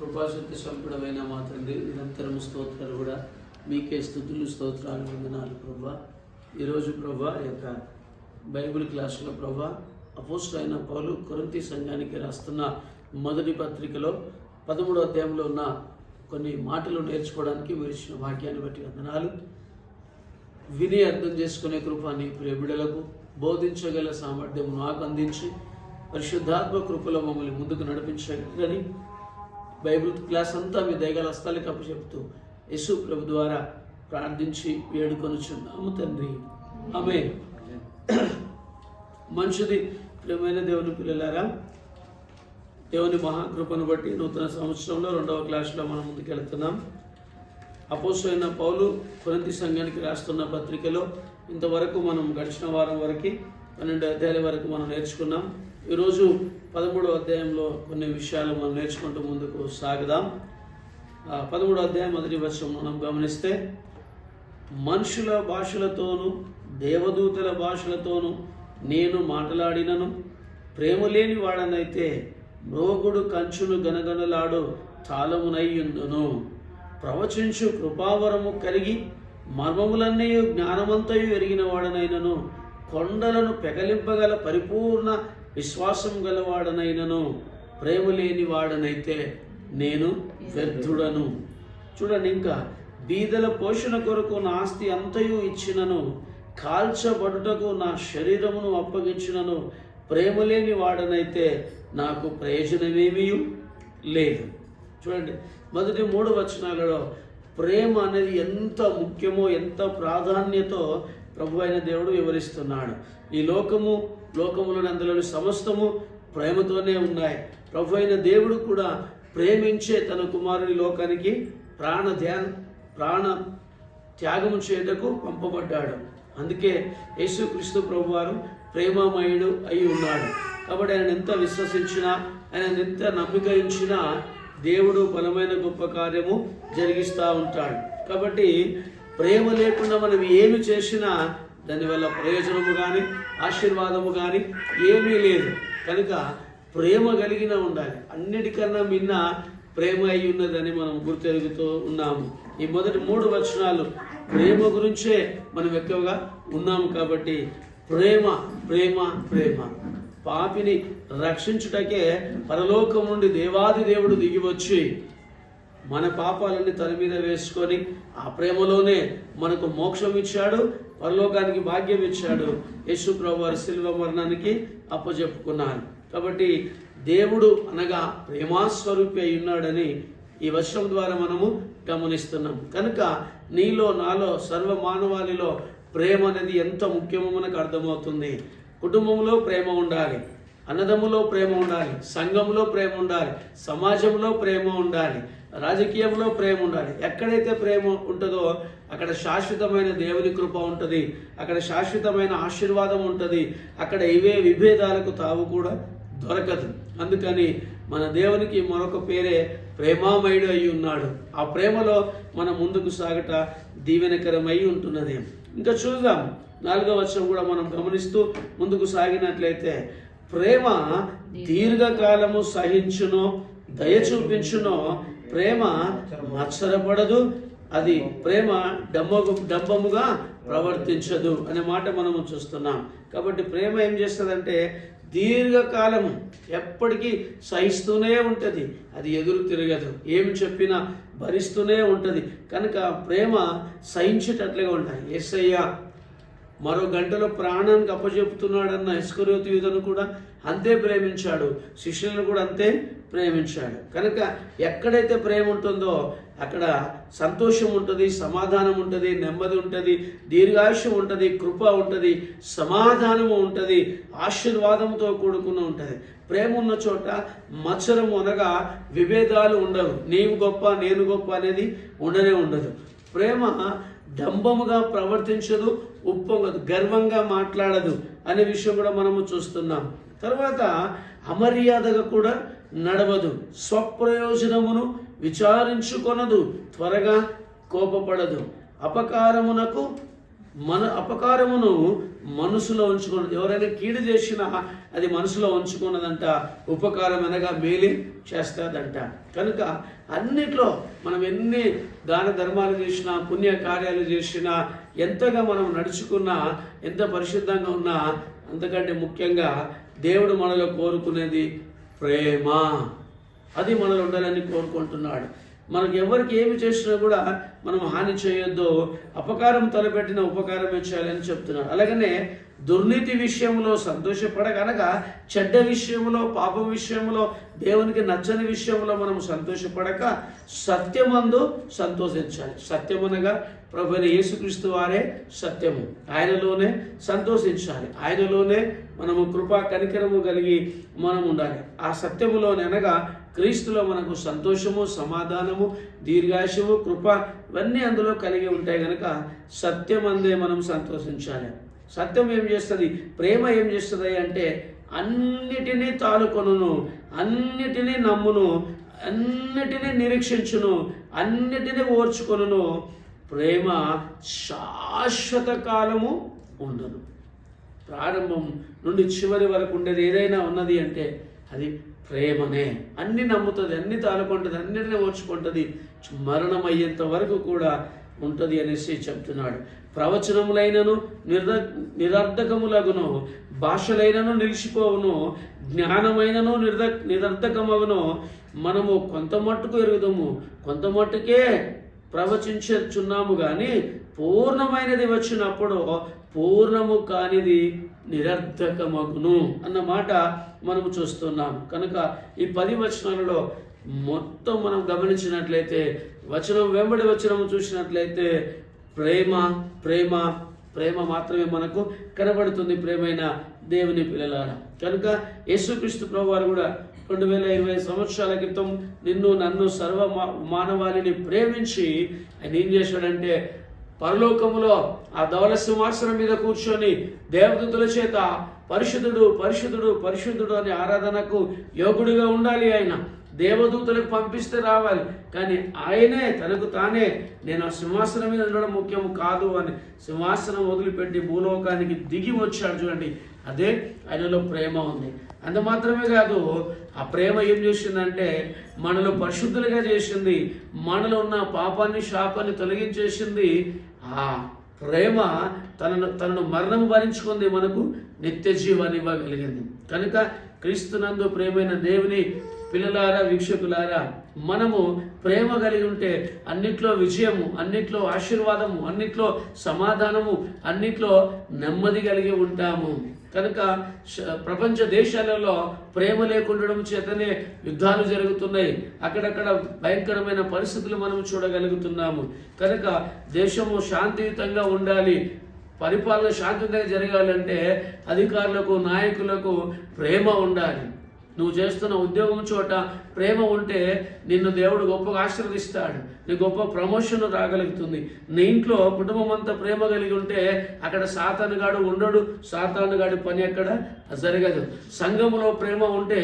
కృపాశక్తి సంపూర్ణమైన మా తండ్రి నిరంతరం స్తోత్రాలు కూడా మీకే స్థుతులు స్తోత్రాలు వందనాలు ప్రభా. ఈరోజు ప్రభా యొక్క బైబిల్ క్లాసులో ప్రభా అపోస్ట్ అయిన పౌలు కొరంతి సంఘానికి రాస్తున్న మొదటి పత్రికలో పదమూడో అధ్యాయంలో ఉన్న కొన్ని మాటలు నేర్చుకోవడానికి మీరు ఇచ్చిన వాక్యాన్ని బట్టి వందనాలు. విని అర్థం చేసుకునే కృపాన్ని ప్రేమిడలకు బోధించగల సామర్థ్యం నాకు అందించి పరిశుద్ధాత్మ కృపలో మమ్మల్ని ముందుకు నడిపించగలని బైబిల్ క్లాస్ అంతా మీ దయగల హస్తాలకు అప్పచెప్తూ యేసు ప్రభు ద్వారా ప్రార్థించి వేడుకొనుచున్నాము తండ్రి. ఆమె మనుషుది ప్రియమైన దేవుని పిల్లలారా దేవుని మహాకృపను బట్టి నూతన సంవత్సరంలో రెండవ క్లాస్లో మనం ముందుకెళ్తున్నాం. అపోసైన పౌలు కొరంతి సంఘానికి రాస్తున్న పత్రికలో ఇంతవరకు మనం గడిచిన వారం వరకు పన్నెండు అధ్యాయాల వరకు మనం నేర్చుకున్నాం. ఈరోజు పదమూడవ అధ్యాయంలో కొన్ని విషయాలు మనం నేర్చుకుంటూ ముందుకు సాగుదాం. ఆ పదమూడవ అధ్యాయం మొదటి వర్షం మనం గమనిస్తే మనుషుల భాషలతోనూ దేవదూతల భాషలతోనూ నేను మాట్లాడినను. ప్రేమ లేని వాడనైతే మ్రోగుడు కంచును గనగనలాడు తాళమునయ్యుందును ప్రవచించు కృపావరము కలిగి మర్మములన్నీ జ్ఞానమంతయు ఎరిగిన వాడనైనను. కొండలను పెగలింపగల పరిపూర్ణ విశ్వాసం గలవాడనైనను ప్రేమ లేని వాడనైతే నేను వ్యర్థుడను. చూడండి ఇంకా బీదల పోషణ కొరకు నా ఆస్తి అంతయు ఇచ్చినను కాల్చబడుటకు నా శరీరమును అప్పగించినను ప్రేమ లేని వాడనైతే నాకు ప్రయోజనమేమీ లేదు. చూడండి మొదటి మూడు వచనాలలో ప్రేమ అనేది ఎంత ముఖ్యమో ఎంత ప్రాధాన్యతో ప్రభు అయిన దేవుడు వివరిస్తున్నాడు. ఈ లోకము లోకములను అందులోని సమస్తము ప్రేమతోనే ఉన్నాయి. ప్రభు అయిన దేవుడు కూడా ప్రేమించే తన కుమారుని లోకానికి ప్రాణ ధ్యాన ప్రాణ త్యాగము చేయటకు పంపబడ్డాడు. అందుకే యేసుక్రీస్తు ప్రభు వారు ప్రేమమయుడు అయి ఉన్నాడు. కాబట్టి ఆయన ఎంత విశ్వసించినా ఆయన ఎంత నమ్మిక ఇచ్చినా దేవుడు బలమైన గొప్ప కార్యము జరిగిస్తూ ఉంటాడు. కాబట్టి ప్రేమ లేకుండా మనం ఏమి చేసినా దానివల్ల ప్రయోజనము కానీ ఆశీర్వాదము కానీ ఏమీ లేదు. కనుక ప్రేమ కలిగిన ఉండాలి. అన్నిటికన్నా మిన్న ప్రేమ అయి ఉన్నదని మనం గుర్తెరుగుతూ ఉన్నాము. ఈ మొదటి మూడు వచనాలు ప్రేమ గురించే మనం ఎక్కువగా ఉన్నాము కాబట్టి ప్రేమ ప్రేమ ప్రేమ. పాపిని రక్షించుటకే పరలోకం నుండి దేవాది దేవుడు దిగి వచ్చి మన పాపాలన్నీ తన మీద వేసుకొని ఆ ప్రేమలోనే మనకు మోక్షం ఇచ్చాడు పరలోకానికి భాగ్యం ఇచ్చాడు. యేసు ప్రభు వారి శిల్వ మరణానికి అప్పచెప్పుకున్నారు కాబట్టి దేవుడు అనగా ప్రేమాస్వరూపి అయి ఉన్నాడని ఈ వర్షం ద్వారా మనము గమనిస్తున్నాం. కనుక నీలో నాలో సర్వ మానవాళిలో ప్రేమ అనేది ఎంత ముఖ్యమో మనకు అర్థమవుతుంది. కుటుంబంలో ప్రేమ ఉండాలి. అన్నదమ్ములో ప్రేమ ఉండాలి. సంఘంలో ప్రేమ ఉండాలి. సమాజంలో ప్రేమ ఉండాలి. రాజకీయంలో ప్రేమ ఉండాలి. ఎక్కడైతే ప్రేమ ఉంటుందో అక్కడ శాశ్వతమైన దేవుని కృప ఉంటుంది. అక్కడ శాశ్వతమైన ఆశీర్వాదం ఉంటుంది. అక్కడ ఇవే విభేదాలకు తావు కూడా దొరకదు. అందుకని మన దేవునికి మరొక పేరే ప్రేమామయుడు అయి ఉన్నాడు. ఆ ప్రేమలో మనం ముందుకు సాగట దీవెనకరమై ఉంటున్నది. ఇంకా చూద్దాం. నాలుగవ వర్షం కూడా మనం గమనిస్తూ ముందుకు సాగినట్లయితే ప్రేమ దీర్ఘకాలము సహించును దయ చూపించును ప్రేమ మత్సరపడదు అది ప్రేమ డమ్మగు డబ్బముగా ప్రవర్తించదు అనే మాట మనము చూస్తున్నాం. కాబట్టి ప్రేమ ఏం చేస్తుందంటే దీర్ఘకాలం ఎప్పటికీ సహిస్తూనే ఉంటుంది అది ఎదురు తిరగదు. ఏమి చెప్పినా భరిస్తూనే ఉంటుంది. కనుక ప్రేమ సహించేటట్లుగా ఉంటాయి ఎస్ఐయా మరో గంటలో ప్రాణానికి అప్పచెపుతున్నాడన్న ఇస్కరోతి యూదను కూడా అంతే ప్రేమించాడు. శిష్యులను కూడా అంతే ప్రేమించాడు. కనుక ఎక్కడైతే ప్రేమ ఉంటుందో అక్కడ సంతోషం ఉంటుంది సమాధానం ఉంటుంది నెమ్మది ఉంటుంది దీర్ఘాయుష్యం ఉంటుంది కృప ఉంటుంది సమాధానము ఉంటుంది ఆశీర్వాదంతో కూడుకుని ఉంటుంది. ప్రేమ ఉన్న చోట మత్సరము అనగా విభేదాలు ఉండవు. నీవు గొప్ప నేను గొప్ప అనేది ఉండనే ఉండదు. ప్రేమ డంబముగా ప్రవర్తించదు ఉప్పొంగదు గర్వంగా మాట్లాడదు అనే విషయం కూడా మనము చూస్తున్నాం. తర్వాత అమర్యాదగా కూడా నడవదు స్వప్రయోజనమును విచారించుకొనదు త్వరగా కోపపడదు. అపకారమునకు మన అపకారమును మనసులో ఉంచుకున్నది ఎవరైనా కీడు చేసినా అది మనసులో ఉంచుకున్నదంట ఉపకారం అనగా మేలి చేస్తుందంట. కనుక అన్నిట్లో మనం ఎన్ని దాన ధర్మాలు చేసినా పుణ్య కార్యాలు చేసినా ఎంతగా మనం నడుచుకున్నా ఎంత పరిశుద్ధంగా ఉన్నా అంతకంటే ముఖ్యంగా దేవుడు మనలో కోరుకునేది ప్రేమ. అది మనలో ఉండాలని కోరుకుంటున్నాడు. మనకు ఎవరికి ఏమి చేసినా కూడా మనం హాని చేయొద్దు. అపకారం తలపెట్టిన ఉపకారమే చేయాలని చెప్తున్నాడు. అలాగనే దుర్నీతి విషయంలో సంతోషపడగనగా చెడ్డ విషయంలో పాపం విషయంలో దేవునికి నచ్చని విషయంలో మనం సంతోషపడక సత్యమందు సంతోషించాలి. సత్యమనగా ప్రభుని యేసుక్రీస్తు వారే సత్యము. ఆయనలోనే సంతోషించాలి. ఆయనలోనే మనము కృపా కనికరము కలిగి మనం ఉండాలి ఆ సత్యములోనే అనగా క్రీస్తులో మనకు సంతోషము సమాధానము దీర్ఘాశము కృప ఇవన్నీ అందులో కలిగి ఉంటాయి కనుక సత్యం అందే మనం సంతోషించాలి. సత్యం ఏం చేస్తుంది? ప్రేమ ఏం చేస్తుంది అంటే అన్నిటినీ తాలుకొనును అన్నిటినీ నమ్మును అన్నిటినీ నిరీక్షించును అన్నిటినీ ఓర్చుకొనును. ప్రేమ శాశ్వత కాలము ఉండదు. ప్రారంభం నుండి చివరి వరకు ఉండేది ఏదైనా ఉన్నది అంటే అది ప్రేమనే అన్ని నమ్ముతుంది అన్ని తాలుకుంటుంది అన్నిటిని ఓర్చుకుంటుంది. మరణం అయ్యేంత వరకు కూడా ఉంటుంది అనేసి చెప్తున్నాడు. ప్రవచనములైనను నిర్ద నిరర్ధకములగును భాషలైనను నిలిచిపోవును జ్ఞానమైనను నిర్ద నిరర్ధకమగును. మనము కొంత మట్టుకు ఎరుగుదాము కొంత మట్టుకే ప్రవచించున్నాము కానీ పూర్ణమైనది వచ్చినప్పుడు పూర్ణము కానిది నిరర్ధకమగును అన్నమాట మనము చూస్తున్నాం. కనుక ఈ పది వచనాలలో మొత్తం మనం గమనించినట్లయితే వచనం వెంబడి వచనం చూసినట్లయితే ప్రేమ ప్రేమ ప్రేమ మాత్రమే మనకు కనబడుతుంది ప్రేమైన దేవుని పిల్లలారా. కనుక యేసుక్రీస్తు ప్రభువారు కూడా రెండు వేల ఇరవై సంవత్సరాల క్రితం నిన్ను నన్ను సర్వ మానవాళిని ప్రేమించి ఆయన ఏం చేశాడంటే పరలోకములో ఆ ధవల సింహాసనం మీద కూర్చొని దేవదూతుల చేత పరిశుద్ధుడు పరిశుద్ధుడు పరిశుద్ధుడు అనే ఆరాధనకు యోగుడిగా ఉండాలి ఆయన. దేవదూతలకు పంపిస్తే రావాలి. కానీ ఆయనే తనకు తానే నేను ఆ సింహాసనం మీద ఉండడం ముఖ్యం కాదు అని సింహాసనం వదిలిపెట్టి భూలోకానికి దిగి వచ్చాడు చూడండి. అదే ఆయనలో ప్రేమ ఉంది. అంత మాత్రమే కాదు ఆ ప్రేమ ఏం చేసిందంటే మనలో పరిశుద్ధులుగా చేసింది మనలో ఉన్న పాపాన్ని శాపాన్ని తొలగించేసింది ఆ ప్రేమ తనను తనను మరణం భరించుకుంది మనకు నిత్య జీవాన్ని ఇవ్వగలిగింది. కనుక క్రీస్తునందు ప్రేమైన దేవుని పిల్లలారా వీక్షకులారా మనము ప్రేమ కలిగి ఉంటే అన్నిట్లో విజయము అన్నిట్లో ఆశీర్వాదము అన్నిట్లో సమాధానము అన్నిట్లో నెమ్మది కలిగి ఉంటాము. కనుక ప్రపంచ దేశాలలో ప్రేమ లేకుండడం చేతనే యుద్ధాలు జరుగుతున్నాయి. అక్కడక్కడ భయంకరమైన పరిస్థితులు మనం చూడగలుగుతున్నాము. కనుక దేశము శాంతియుతంగా ఉండాలి. పరిపాలన శాంతియుతంగా జరగాలంటే అధికారులకు నాయకులకు ప్రేమ ఉండాలి. నువ్వు చేస్తున్న ఉద్యోగం చోట ప్రేమ ఉంటే నిన్ను దేవుడు గొప్పగా ఆశీర్వదిస్తాడు. నీ గొప్ప ప్రమోషన్ రాగలుగుతుంది. నీ ఇంట్లో కుటుంబం అంతా ప్రేమ కలిగి ఉంటే అక్కడ సాతానుగాడు ఉండడు. సాతానుగాడి పని అక్కడ జరగదు. సంఘములో ప్రేమ ఉంటే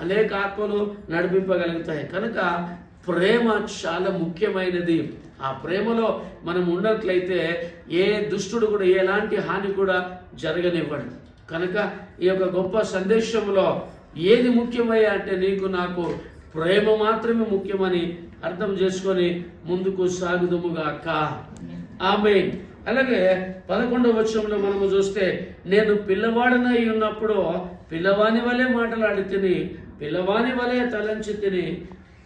అనేక ఆత్మలు నడిపింపగలుగుతాయి. కనుక ప్రేమ చాలా ముఖ్యమైనది. ఆ ప్రేమలో మనం ఉన్నట్లయితే ఏ దుష్టుడు కూడా ఎలాంటి హాని కూడా జరగనివ్వడు. కనుక ఈ యొక్క గొప్ప సందేశంలో ఏది ముఖ్యమయ్యా అంటే నీకు నాకు ప్రేమ మాత్రమే ముఖ్యమని అర్థం చేసుకొని ముందుకు సాగుదుముగాక ఆమె అలాగే పదకొండవ వచనంలో మనము చూస్తే నేను పిల్లవాడనై ఉన్నప్పుడు పిల్లవాని వలె మాటలాడి తిని పిల్లవాని వలె తలంచి తిని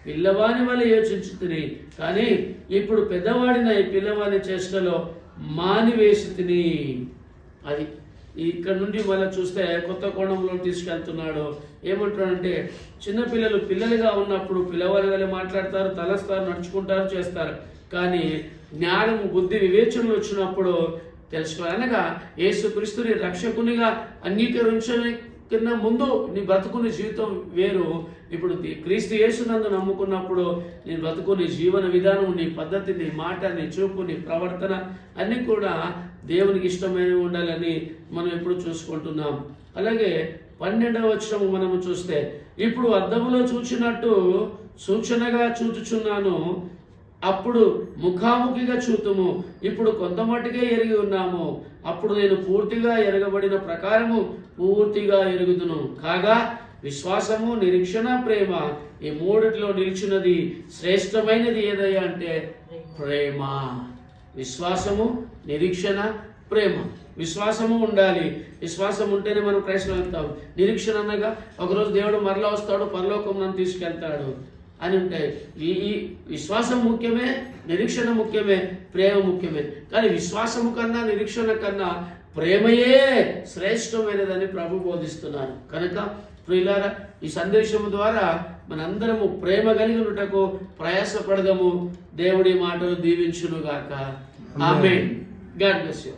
పిల్లవాని వలె యోచించి తిని కానీ ఇప్పుడు పెద్దవాడిన ఈ పిల్లవాని చేష్టలో మానివేసి తిని. అది ఇక్కడ నుండి మళ్ళీ చూస్తే కొత్త కోణంలో తీసుకెళ్తున్నాడు. ఏమంటాడంటే చిన్నపిల్లలు పిల్లలుగా ఉన్నప్పుడు పిల్లవారి వల్ల మాట్లాడతారు తలస్తారు నడుచుకుంటారు చేస్తారు. కానీ జ్ఞానం బుద్ధి వివేచనలు వచ్చినప్పుడు తెలుసుకోవాలి అనగా యేసుక్రీస్తుని రక్షకునిగా అంగీకరించని కన్నా ముందు నీ బ్రతుకుని జీవితం వేరు. ఇప్పుడు క్రీస్తు యేసునందు నమ్ముకున్నప్పుడు నీ బ్రతుకుని జీవన విధానం నీ పద్ధతి నీ మాట నీ చూపు నీ ప్రవర్తన అన్నీ కూడా దేవునికి ఇష్టమైనవి ఉండాలని మనం ఎప్పుడు చూసుకుంటున్నాం. అలాగే పన్నెండవ వచనం మనము చూస్తే ఇప్పుడు అద్దములో చూచినట్టు సూచనగా చూచుచున్నాను అప్పుడు ముఖాముఖిగా చూతుము. ఇప్పుడు కొంత మట్టుకే ఎరిగి ఉన్నాము. అప్పుడు నేను పూర్తిగా ఎరగబడిన ప్రకారము పూర్తిగా ఎరుగుదును. కాగా విశ్వాసము నిరీక్షణ ప్రేమ ఈ మూడిట్లో నిలిచినది శ్రేష్టమైనది ఏదయ్యా అంటే ప్రేమ. విశ్వాసము నిరీక్షణ ప్రేమ. విశ్వాసము ఉండాలి. విశ్వాసం ఉంటేనే మనం క్రైస్తవం వెళ్తాం నిరీక్షణ అనగా ఒకరోజు దేవుడు మరలా వస్తాడు పరలోకం నన్ను తీసుకెళ్తాడు అని ఉంటాయి ఈ ఈ విశ్వాసం ముఖ్యమే నిరీక్షణ ముఖ్యమే ప్రేమ ముఖ్యమే. కానీ విశ్వాసము కన్నా నిరీక్షణ కన్నా ప్రేమయే శ్రేష్టమైనదని ప్రభు బోధిస్తున్నారు కనుక ప్రియులారా ఈ సందేశము ద్వారా మనందరము ప్రేమ కలిగి ఉండుటకు ప్రయాసపడదము. దేవుడి మాటలు దీవించునుగాక. ఆమె gelmesi.